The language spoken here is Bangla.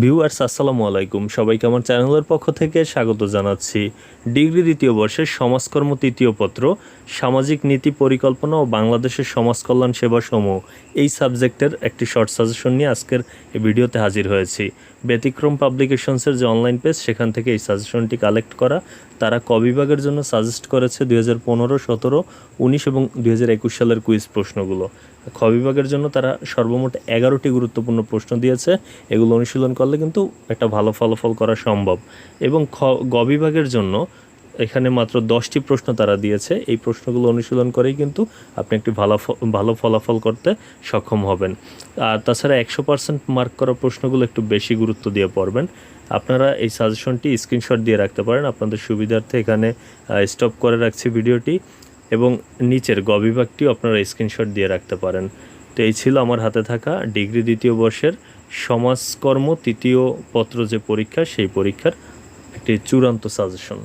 ভিউয়ার্স, আসসালামু আলাইকুম। সবাইকে আমার চ্যানেলের পক্ষ থেকে স্বাগত জানাচ্ছি। ডিগ্রি দ্বিতীয় বর্ষের সমাজকর্ম তৃতীয় পত্র, সামাজিক নীতি পরিকল্পনা ও বাংলাদেশের সমাজ কল্যাণ সেবা সমূহ। এই সাবজেক্টের একটি শর্ট সাজেশন নিয়ে আজকের এই ভিডিওতে হাজির হয়েছি। ব্যতিক্রম পাবলিকেশনসের যে অনলাইন পেজ সেখান থেকে এই সাজেশনটি কালেক্ট করা। তারা ক বিভাগের জন্য সাজেস্ট করেছে দুই হাজার পনেরো, সতেরো, উনিশ এবং দুই হাজার একুশ সালের কুইজ প্রশ্নগুলো। খ বিভাগের জন্য তারা সর্বমোট এগারোটি গুরুত্বপূর্ণ প্রশ্ন দিয়েছে। এগুলো অনুশীলন করলে কিন্তু একটা ভালো ফলাফল করা সম্ভব। এবং খ, গ বিভাগের জন্য এখানে মাত্র দশটি প্রশ্ন তারা দিয়েছে। এই প্রশ্নগুলো অনুশীলন করেই কিন্তু আপনি একটি ভালো ভালো ফলাফল করতে সক্ষম হবেন। আর তাছাড়া একশো পার্সেন্ট মার্ক করা প্রশ্নগুলো একটু বেশি গুরুত্ব দিয়ে পড়বেন। আপনারা এই সাজেশনটি স্ক্রিনশট দিয়ে রাখতে পারেন। আপনাদের সুবিধার্থে এখানে স্টপ করে রাখছি ভিডিওটি। এবং নিচের গবিভাগটিও বিভাগটিও আপনারা স্ক্রিনশট দিয়ে রাখতে পারেন। তো এই ছিল আমার হাতে থাকা ডিগ্রি দ্বিতীয় বর্ষের সমাজকর্ম তৃতীয় পত্র যে পরীক্ষা, সেই পরীক্ষার একটি চূড়ান্ত সাজেশন